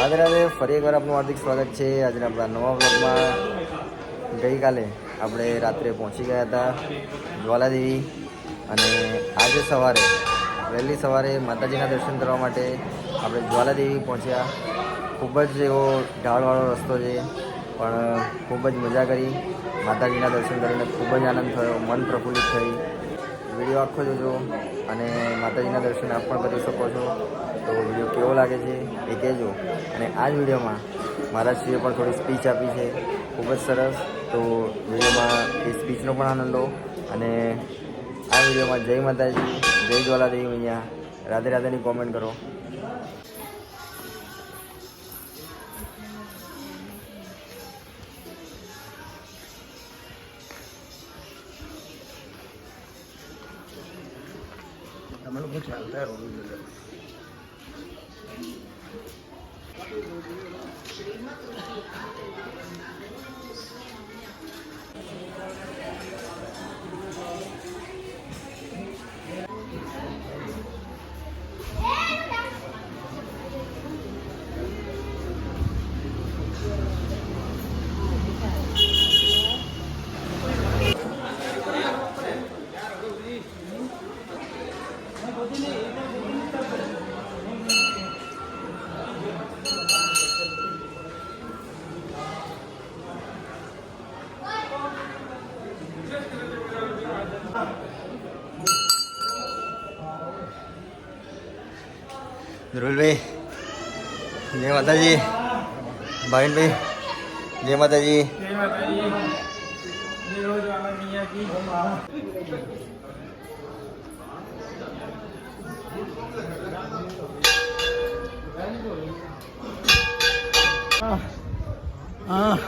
રાધે રાધે ફરી એકવાર આપનું હાર્દિક સ્વાગત છે. આજના આપણા નવા બ્લોગમાં ગઈકાલે આપણે રાત્રે પહોંચી ગયા હતા જ્વાલાદેવી અને આજે સવારે, વહેલી સવારે માતાજીના દર્શન કરવા માટે આપણે જ્વાલાદેવી પહોંચ્યા. ખૂબ જ એવો ઢાળવાળો રસ્તો છે, પણ ખૂબ જ મજા કરી. માતાજીના દર્શન કરીને ખૂબ જ આનંદ થયો, મન પ્રફુલ્લિત થઈ. વીડિયો આખો જોજો અને માતાજીના દર્શન આપ પણ કરી શકો છો. તો વીડિયો કેવો લાગે છે એ કહેજો. અને આ જ વિડીયોમાં મારા શ્રીએ પણ થોડી સ્પીચ આપી છે. ખૂબ જ સરસ. તો વિડીયોમાં એ સ્પીચનો પણ આનંદ લો. અને આ વિડીયોમાં જય માતાજી, જય જ્વાલાદેવી અહીંયા રાધે રાધેની કોમેન્ટ કરો. हमें वो चलता है रोड में માતાજી ભાવિનભાઈ જય માતાજી. જય માતાજી જય હો જ્વાલા મૈયા કી આહ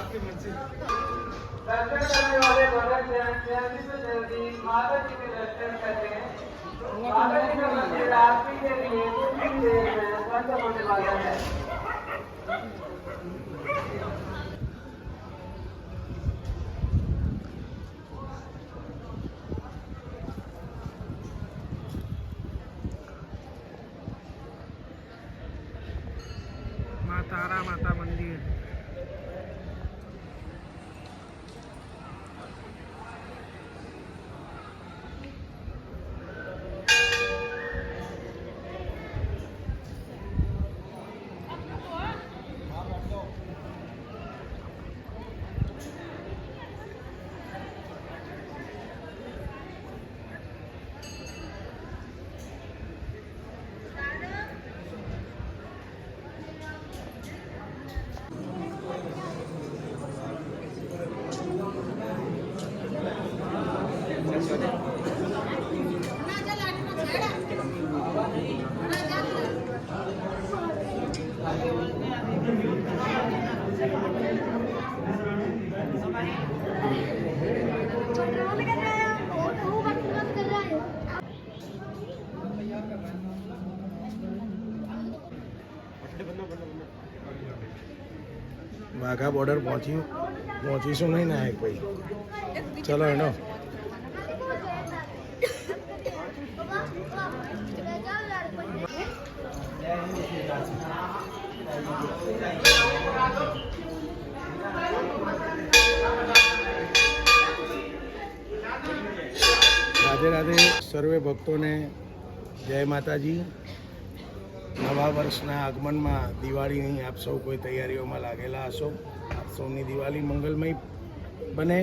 આહ મા વાઘા બોર્ડર પહોંચ્યું પહોંચીશું નહીં નાયક ભાઈ ચલો એનો રાધે રાધે સર્વે ભક્તોને જય માતાજી. નવા વર્ષના આગમનમાં દિવાળીની આપ સૌ કોઈ તૈયારીઓમાં લાગેલા હશો. આપ સૌની દિવાળી મંગલમય બને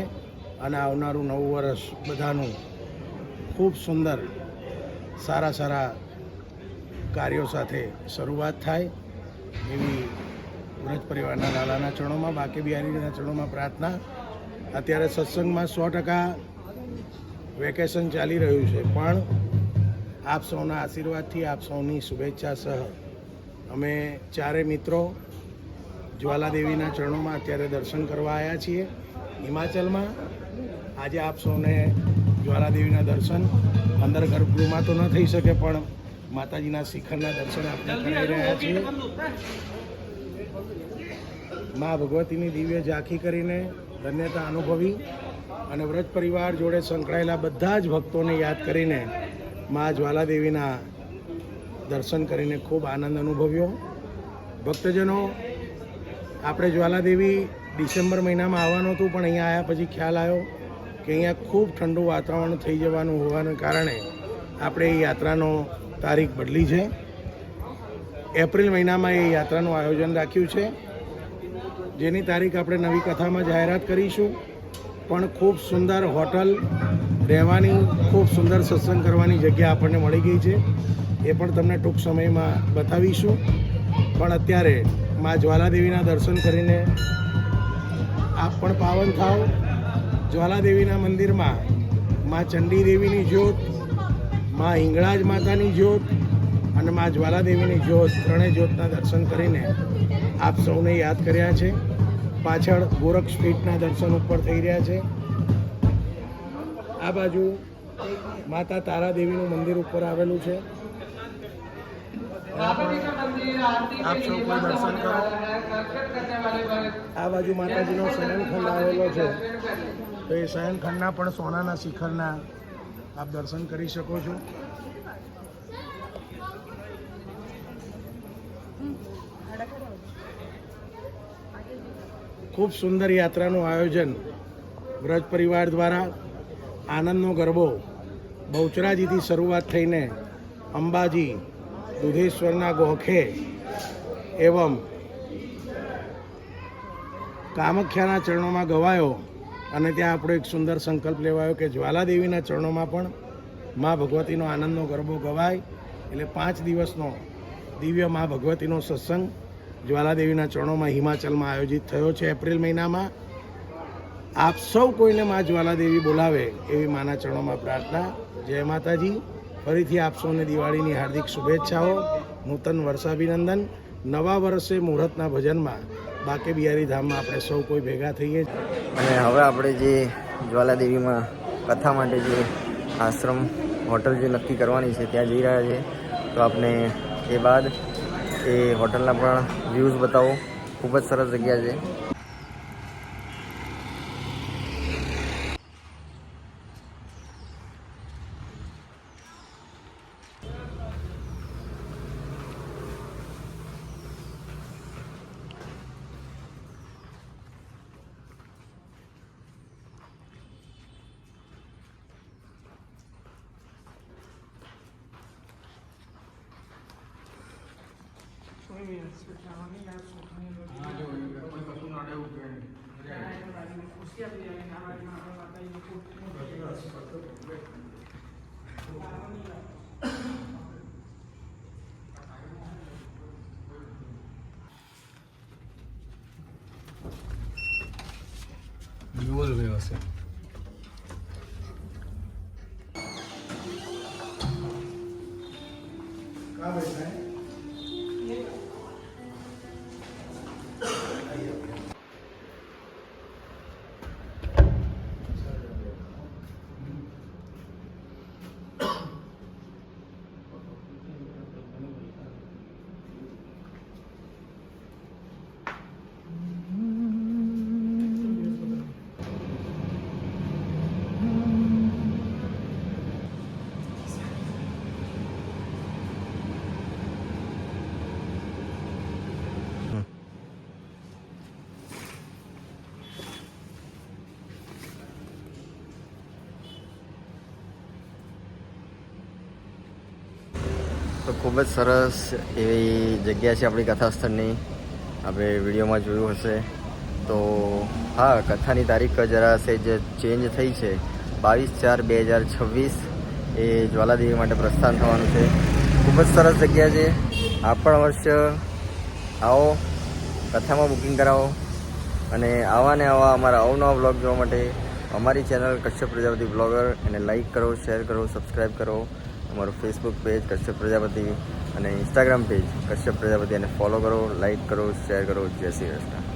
અને આવનારું નવું વર્ષ બધાનું ખૂબ સુંદર, સારા સારા કાર્યો સાથે શરૂઆત થાય. એવી વ્રજ પરિવારના લાલાના ચરણોમાં, બાકી બિહારીના ચરણોમાં પ્રાર્થના. અત્યારે સત્સંગમાં સો ટકા વેકેશન ચાલી રહ્યું છે પણ આપ સૌના આશીર્વાદથી આપ સૌની શુભેચ્છા સહ. અમે ચારે મિત્રો જ્વાલાદેવીના ચરણોમાં અત્યારે દર્શન કરવા આવ્યા છીએ. હિમાચલમાં આજે આપ સૌને જ્વાલાદેવીના દર્શન અંદર ગર્ભગૃહમાં તો ન થઈ શકે પણ માતાજીના શિખરના દર્શન આપણે કરી રહ્યા છીએ. મા ભગવતીની દિવ્ય ઝાંખી કરીને ધન્યતા અનુભવી. અને વ્રજ પરિવાર જોડે સંકળાયેલા બધા જ ભક્તોને યાદ કરીને મા જ્વાલાદેવીના દર્શન કરીને ખૂબ આનંદ અનુભવ્યો. ભક્તજનો, આપણે જ્વાલાદેવી ડિસેમ્બર મહિનામાં આવવાનું હતું, પણ અહીંયા આવ્યા પછી ખ્યાલ આવ્યો કે અહીંયા ખૂબ ઠંડુ વાતાવરણ થઈ જવાનું હોવાને કારણે આપણે એ યાત્રાનો તારીખ બદલી છે. એપ્રિલ મહિનામાં એ યાત્રાનું આયોજન રાખ્યું છે. જેની તારીખ આપણે નવી કથામાં જાહેરાત કરીશું. પણ ખૂબ સુંદર હોટલ રહેવાની, ખૂબ સુંદર સત્સંગ કરવાની જગ્યા આપણને મળી ગઈ છે. એ પણ તમને ટૂંક સમયમાં બતાવીશું. પણ અત્યારે મા જ્વાલાદેવીના દર્શન કરીને આપ પણ પાવન થાવ. જ્વાલાદેવીના મંદિરમાં મા ચંડી દેવીની જ્યોત, મા હિંગળાજ માતાની જ્યોત અને મા જ્વાલાદેવીની જ્યોત, ત્રણેય જ્યોતના દર્શન કરીને આપ સૌને યાદ કર્યા છે. પાછળ ગોરખ સ્ટ્રીટના દર્શન ઉપર થઈ રહ્યા છે. આ બાજુ માતા તારા દેવીનું મંદિર ઉપર આવેલું છે. આપ સૌ કોઈ દર્શન કરો. આ બાજુ માતાજીનો શયનખંડ આવેલો છે. તો એ શયનખંડના પણ સોનાના શિખરના આપ દર્શન કરી શકો છો. ખૂબ સુંદર યાત્રાનું આયોજન વ્રજ પરિવાર દ્વારા આનંદનો ગરબો, બહુચરાજીથી શરૂઆત થઈને અંબાજી, દુધેશ્વરના ગોખે એવમ કામખ્યાના ચરણોમાં ગવાયો અને ત્યાં આપણો એક સુંદર સંકલ્પ લેવાયો કે જ્વાલાદેવીના ચરણોમાં પણ મા ભગવતીનો આનંદનો ગરબો ગવાય. એટલે પાંચ દિવસનો દિવ્ય મા ભગવતીનો સત્સંગ જ્વાલાદેવીના ચરણોમાં હિમાચલમાં આયોજિત થયો છે. એપ્રિલ મહિનામાં આપ સૌ કોઈને મા જ્વાલાદેવી બોલાવે એવી માના ચરણોમાં પ્રાર્થના. જય માતાજી. ફરીથી આપ સૌને દિવાળીની હાર્દિક શુભેચ્છાઓ. નૂતન વર્ષાભિનંદન. નવા વર્ષે મુહૂર્તના ભજનમાં બાકે બિહારી ધામમાં આપણે સૌ કોઈ ભેગા થઈએ. અને હવે આપણે જે જ્વાલાદેવીમાં કથા માટે જે આશ્રમ, હોટલ જે નક્કી કરવાની છે, ત્યાં જઈ રહ્યા છે. તો આપણે એ બાદ એ હોટલના પણ વ્યૂઝ બતાવો. ખૂબ જ સરસ જગ્યા છે. 누워서 배웠어요. તો ખૂબ જ સરસ એવી જગ્યા છે આપણી કથાસ્થળની. આપણે વિડીયોમાં જોયું હશે. તો હા, કથાની તારીખ જરા સેજ ચેન્જ થઈ છે. બાવીસ ચાર બે હજાર છવ્વીસ એ જ્વાલાદેવી માટે પ્રસ્થાન થવાનું છે. ખૂબ જ સરસ જગ્યા છે. આ પણ વર્ષ આવો, કથામાં બુકિંગ કરાવો. અને આવા ને આવા અમારા અવનવા બ્લોગ જોવા માટે અમારી ચેનલ કશ્યપ પ્રજાપતિ બ્લોગર એને લાઈક કરો શેર કરો સબસ્ક્રાઈબ કરો. અમારું ફેસબુક પેજ કશ્યપ પ્રજાપતિ, અને ઇન્સ્ટાગ્રામ પેજ કશ્યપ પ્રજાપતિ એને ફોલો કરો લાઈક કરો શેર કરો. જય શ્રી કૃષ્ણ.